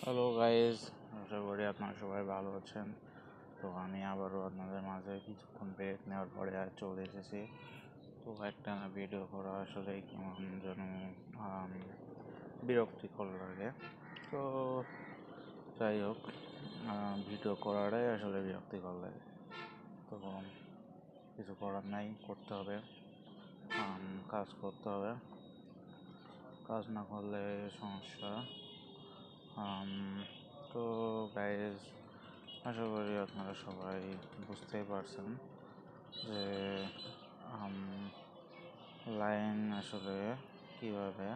Hello guys আশা করি আপনারা সবাই ভালো আছেন। তো আমি আবারও আপনাদের মাঝে কিছুক্ষণ ব্রেক নেওয়ার পরে আর চলে এসেছি। তো একটা না ভিডিও করা আসলে কেমন যেন বিরক্তিকর লাগে। তো যাই হোক ভিডিও করাটাই আসলে বিরক্তিকর লাগে। তো কিছু করার নাই, করতে হবে। কাজ করতে হবে। কাজ না করলে সমস্যা। তো গাইজ আশা করি আপনারা সবাই বুঝতেই পারছেন যে লাইন আসলে কীভাবে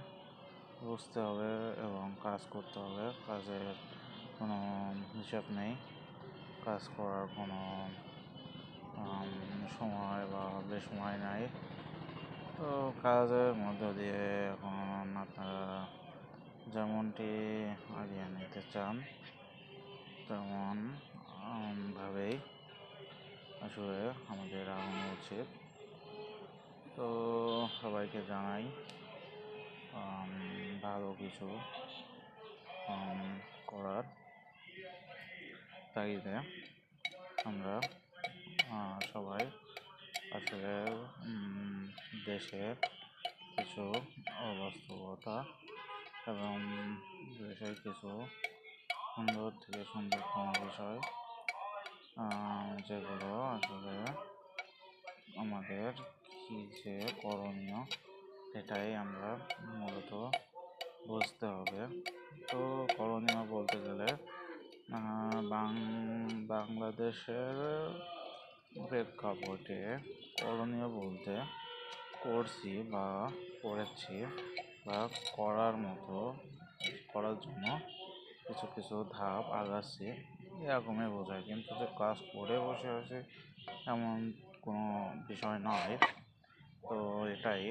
বুঝতে হবে এবং কাজ করতে হবে। কাজের কোনো হিসাব নেই। কাজ করার কোনো সময় বা বেসময় নাই। তো কাজের মধ্য দিয়ে এখন যেমনটি আগিয়ে নিতে চান, তেমন ভাবেই আসলে আমাদের আগানো উচিত। তো সবাইকে জানাই ভালো কিছু করার তাগিদে আমরা সবাই আসলে দেশের কিছু অবাস্তবতা এবং দেশের কিছু সুন্দর থেকে সুন্দর কোনো বিষয় যেগুলো আসলে আমাদের কী যে করণীয় সেটাই আমরা মূলত বুঝতে হবে। তো করণীয় বলতে গেলে বাংলাদেশের প্রেক্ষাপটে করণীয় বলতে করছি বা করেছি বা করার মতো, করার জন্য কিছু কিছু ধাপ আগাচ্ছে, এরকমই বোঝায়। কিন্তু যে কাজ করে বসে আছে এমন কোনো বিষয় নয়। তো এটাই।